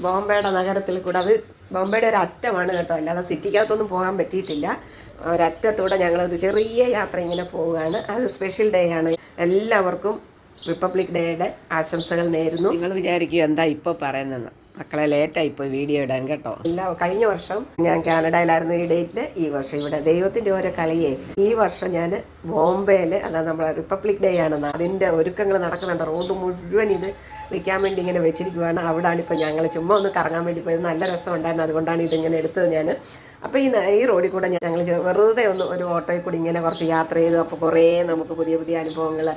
ബോംബെയുടെ നഗരത്തിൽ കൂടെ അത് ബോംബെയുടെ ഒരു അറ്റമാണ് കേട്ടോ. അല്ലാതെ സിറ്റിക്കകത്തൊന്നും പോകാൻ പറ്റിയിട്ടില്ല. ഒരറ്റത്തൂടെ ഞങ്ങളൊരു ചെറിയ യാത്ര ഇങ്ങനെ പോവുകയാണ്. അത് സ്പെഷ്യൽ ഡേ ആണ്. എല്ലാവർക്കും റിപ്പബ്ലിക് ഡേയുടെ ആശംസകൾ നേരുന്നു. നിങ്ങൾ വിചാരിക്കുക എന്താ ഇപ്പോൾ പറയുന്നത് മക്കളെ ലേറ്റായി പോയി വീഡിയോ ഇടാൻ കേട്ടോ. എല്ലാ കഴിഞ്ഞ വർഷം ഞാൻ കാനഡയിലായിരുന്നു ഈ ഡേറ്റിൽ ഈ വർഷം ഇവിടെ ദൈവത്തിന്റെ ഓരോ കളിയെ. ഈ വർഷം ഞാൻ ബോംബെയിൽ അതായത് നമ്മളെ റിപ്പബ്ലിക് ഡേ ആണ് അതിന്റെ ഒരുക്കങ്ങൾ നടക്കുന്നുണ്ട്. റോഡ് മുഴുവൻ ഇത് വെക്കാൻ വേണ്ടി ഇങ്ങനെ വെച്ചിരിക്കുവാണ്. അവിടാണ് ഇപ്പോൾ ഞങ്ങൾ ചുമ്മാ ഒന്ന് കറങ്ങാൻ വേണ്ടി പോയത്. നല്ല രസം ഉണ്ടായിരുന്നു അതുകൊണ്ടാണ് ഇതിങ്ങനെ എടുത്തത് ഞാൻ അപ്പോൾ ഈ ഈ റോഡിൽ കൂടെ ഞങ്ങൾ വെറുതെ ഒന്ന് ഒരു ഓട്ടോയിൽ കൂടി ഇങ്ങനെ കുറച്ച് യാത്ര ചെയ്തു. അപ്പോൾ കുറേ നമുക്ക് പുതിയ പുതിയ അനുഭവങ്ങൾ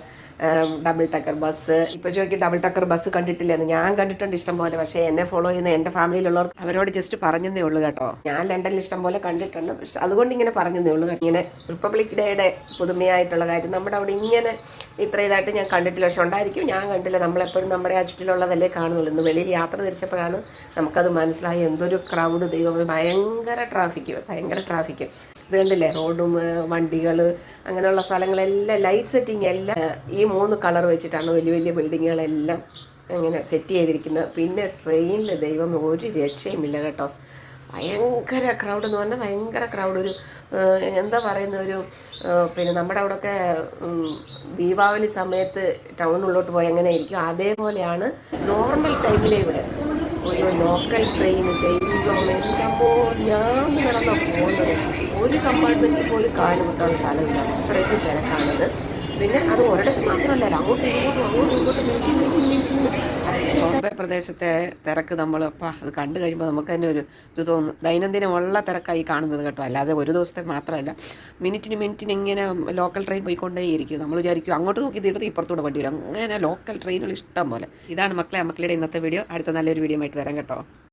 ഡബിൾ ടക്കർ ബസ് ഇപ്പോൾ ചോദിക്കും ഡബിൾ ടക്കർ ബസ് കണ്ടിട്ടില്ലെന്ന്. ഞാൻ കണ്ടിട്ടുണ്ട് ഇഷ്ടം പോലെ പക്ഷേ എന്നെ ഫോളോ ചെയ്യുന്ന എന്റെ ഫാമിലിയിലുള്ളവർ അവരോട് ജസ്റ്റ് പറഞ്ഞതേ ഉള്ളൂ കേട്ടോ. ഞാൻ ലണ്ടനിൽ ഇഷ്ടം പോലെ കണ്ടിട്ടുണ്ട് പക്ഷെ അതുകൊണ്ട് ഇങ്ങനെ പറഞ്ഞതേ ഉള്ളൂ. ഇങ്ങനെ റിപ്പബ്ലിക് ഡേയുടെ പുതുമയായിട്ടുള്ള കാര്യം നമ്മുടെ അവിടെ ഇങ്ങനെ ഇത്ര ഇതായിട്ട് ഞാൻ കണ്ടിട്ടില്ല. പക്ഷെ ഉണ്ടായിരിക്കും. ഞാൻ കണ്ടില്ല. നമ്മളെപ്പോഴും നമ്മുടെ ആ ചുറ്റിലുള്ളതല്ലേ കാണുന്നുള്ളൂ. ഇന്ന് വെളിയിൽ യാത്ര തിരിച്ചപ്പോഴാണ് നമുക്കത് മനസ്സിലായി. എന്തൊരു ക്രൗഡ് ദൈവം ഭയങ്കര ട്രാഫിക്ക് ഭയങ്കര ട്രാഫിക് ഇത് റോഡും വണ്ടികൾ അങ്ങനെയുള്ള സ്ഥലങ്ങളെല്ലാം ലൈറ്റ് സെറ്റിംഗ് എല്ലാം ഈ മൂന്ന് കളർ വെച്ചിട്ടാണ് വലിയ വലിയ ബിൽഡിങ്ങുകളെല്ലാം അങ്ങനെ സെറ്റ് ചെയ്തിരിക്കുന്നത്. പിന്നെ ട്രെയിനിൽ ദൈവം ഒരു രക്ഷയുമില്ല കേട്ടോ. ഭയങ്കര ക്രൗഡ് എന്ന് പറഞ്ഞാൽ ഭയങ്കര ക്രൗഡ് ഒരു എന്താ പറയുന്ന ഒരു പിന്നെ നമ്മുടെ അവിടെയൊക്കെ ദീപാവലി സമയത്ത് ടൗണിലോട്ട് പോയി എങ്ങനെയായിരിക്കും? ഇരിക്കും അതേപോലെയാണ് നോർമൽ ടൈമിലെ ഇവിടെ ഒരു ലോക്കൽ ട്രെയിൻ ദൈവം എന്തോ ഞാൻ കിടന്ന പോകുന്നത് ഒരു കമ്പാർട്ട്മെന്റിൽ പോലും കാൽ കുത്താൻ സ്ഥലമില്ല. അത്രയ്ക്ക് തിരക്കാണത്. പിന്നെ അത് ഒരിടത്ത് മാത്രമല്ല അങ്ങോട്ടും ഇങ്ങോട്ടും അങ്ങോട്ടും ഇങ്ങോട്ടും നീക്കി നീക്കി നീക്കി പ്രദേശത്തെ തിരക്ക് നമ്മൾ അപ്പം അത് കണ്ടു കഴിയുമ്പോൾ നമുക്ക് തന്നെ ഒരു ഇത് തോന്നും. ദൈനംദിനമുള്ള തിരക്കായി കാണുന്നത് കേട്ടോ. അല്ലാതെ ഒരു ദിവസത്തെ മാത്രമല്ല. മിനിറ്റിന് മിനിറ്റിന് ഇങ്ങനെ ലോക്കൽ ട്രെയിൻ പോയിക്കൊണ്ടേയിരിക്കും. നമ്മൾ വിചാരിക്കും അങ്ങോട്ട് നോക്കി തീർത്ത് ഇപ്പുറത്തൂടെ വണ്ടി വരും. അങ്ങനെ ലോക്കൽ ട്രെയിനുകൾ ഇഷ്ടം പോലെ. ഇതാണ് മക്കളെ മക്കളുടെ ഇന്നത്തെ വീഡിയോ. അടുത്ത നല്ലൊരു വീഡിയോ ആയിട്ട് വരാം കേട്ടോ.